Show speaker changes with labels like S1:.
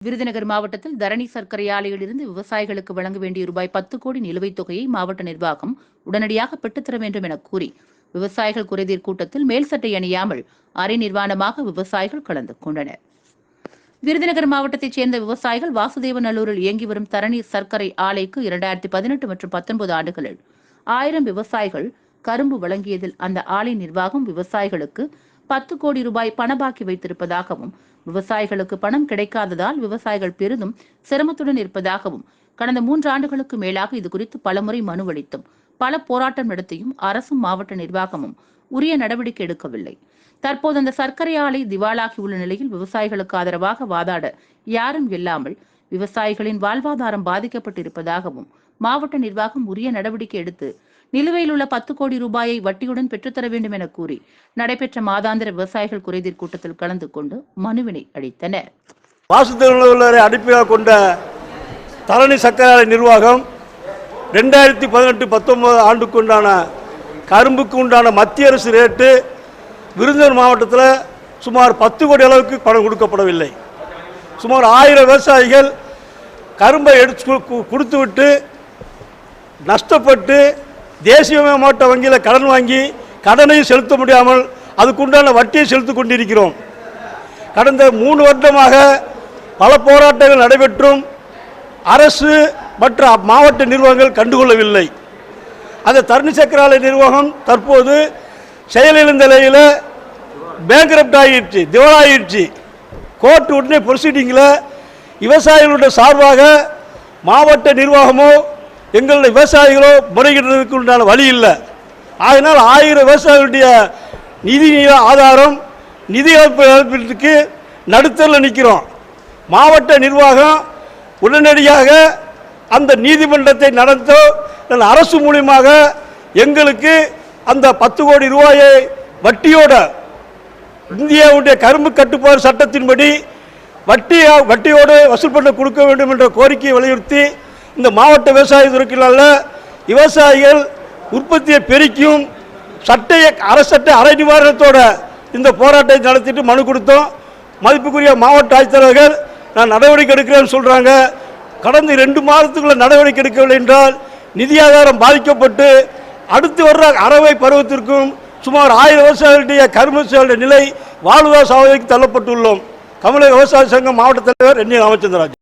S1: விருதுநகர் மாவட்டத்தில் தரணி சர்க்கரை ஆலையிலிருந்து விவசாயிகளுக்கு வழங்க வேண்டிய ரூபாய் பத்து கோடி நிலுவைத் தொகையை மாவட்ட நிர்வாகம் உடனடியாக பெற்றுத்தர வேண்டும் என கூறி விவசாயிகள் குறைதீர் கூட்டத்தில் மேல் சட்டை அணியாமல் அரை நிர்வாணமாக விவசாயிகள் கலந்து கொண்டனர். விருதுநகர் மாவட்டத்தைச் சேர்ந்த விவசாயிகள் வாசுதேவநல்லூரில் இயங்கி வரும் தரணி சர்க்கரை ஆலைக்கு இரண்டாயிரத்தி பதினெட்டு மற்றும் பத்தொன்பது ஆண்டுகளில் ஆயிரம் விவசாயிகள் கரும்பு வழங்கியதில் அந்த ஆலை நிர்வாகம் விவசாயிகளுக்கு பத்து கோடி ரூபாய் பணபாக்கி வைத்திருப்பதாகவும் விவசாயிகளுக்கு பணம் கிடைக்காததால் விவசாயிகள் பெரிதும் சிரமத்துடன் இருப்பதாகவும் கடந்த மூன்று ஆண்டுகளுக்கு மேலாக இது குறித்து பலமுறை மனு அளித்தும் பல போராட்டம் நடத்தியும் அரசும் மாவட்ட நிர்வாகமும் உரிய நடவடிக்கை எடுக்கவில்லை. தற்போது அந்த சர்க்கரை ஆலை திவாலாகியுள்ள நிலையில் விவசாயிகளுக்கு ஆதரவாக வாதாட யாரும் இல்லாமல் விவசாயிகளின் வாழ்வாதாரம் பாதிக்கப்பட்டிருப்பதாகவும் மாவட்ட நிர்வாகம் உரிய நடவடிக்கை எடுத்து நிலுவையில் உள்ள பத்து கோடி ரூபாயை வட்டியுடன் பெற்றுத்தர வேண்டும் என கூறி நடைபெற்ற மாதாந்திர விவசாயிகள் குறைதீர் கூட்டத்தில் கலந்து கொண்டு மனுவினை அளித்தனர்.
S2: வாசுதேவரை அடிப்படையாக கொண்ட தரணி சக்கர நிர்வாகம் ரெண்டாயிரத்தி பதினெட்டு பத்தொன்பது ஆண்டுக்கு உண்டான கரும்புக்கு உண்டான மத்திய அரசு ரேட்டு விருதுநகர் மாவட்டத்தில் சுமார் பத்து கோடி அளவுக்கு பணம் கொடுக்கப்படவில்லை. சுமார் ஆயிரம் விவசாயிகள் கரும்பை எடுத்து கொடுத்துவிட்டு நஷ்டப்பட்டு தேசியமயமாட்ட வங்கியில் கடன் வாங்கி கடனையும் செலுத்த முடியாமல் அதுக்குண்டான வட்டியை செலுத்தி கொண்டிருக்கிறோம். கடந்த மூணு வருடமாக பல போராட்டங்கள் நடைபெற்றும். அரசு மற்ற மாவட்ட நிர்வாகங்கள் கண்டுகொள்ளவில்லை. அந்த தருணி சக்கராலய நிர்வாகம் தற்போது செயலிழந்த நிலையில் பேங்க்ரப்ட் ஆகிடுச்சு திவாலாகிடுச்சு கோர்ட் உடனே ப்ரொசீடிங்கில் விவசாயிகளுடைய சார்பாக மாவட்ட நிர்வாகமோ எங்களுடைய விவசாயிகளோ முறைகிடுறதுக்கு உண்டான வழி இல்லை. அதனால் ஆயிரம் விவசாயிகளுடைய நிதி ஆதாரம் நிதி இழப்பு இழப்பீட்டுக்கு நடுத்தரில் நிற்கிறோம் மாவட்ட நிர்வாகம் உடனடியாக அந்த நீதிமன்றத்தை நடத்தோ அரசு மூலியமாக எங்களுக்கு அந்த பத்து கோடி ரூபாயை வட்டியோட இந்தியாவுடைய கரும்பு கட்டுப்பாடு சட்டத்தின்படி வட்டி வட்டியோடு வசூல் பண்ண கொடுக்க வேண்டும் என்ற கோரிக்கையை வலியுறுத்தி இந்த மாவட்ட விவசாய துறைக்களால் விவசாயிகள் உற்பத்தியை பெருக்கியும் சட்டையை அரசட்டை அரை நிவாரணத்தோட இந்த போராட்டத்தை நடத்திட்டு மனு கொடுத்தோம். மதிப்புக்குரிய மாவட்ட ஆட்சித்தலைவர்கள் நான் நடவடிக்கை எடுக்கிறேன்னு சொல்கிறாங்க கடந்த ரெண்டு மாதத்துக்குள்ளே நடவடிக்கை எடுக்கவில்லை என்றால் நிதி ஆதாரம் பாதிக்கப்பட்டு அடுத்து வர்ற அறவை பருவத்திற்கும் சுமார் ஆயிரம் விவசாயிகளுடைய கரும்பு நிலை வாழ்வா சாவதிக்கு தள்ளப்பட்டுள்ளோம். தமிழக விவசாய சங்கம் மாவட்ட தலைவர் என் ராமச்சந்திராஜ்.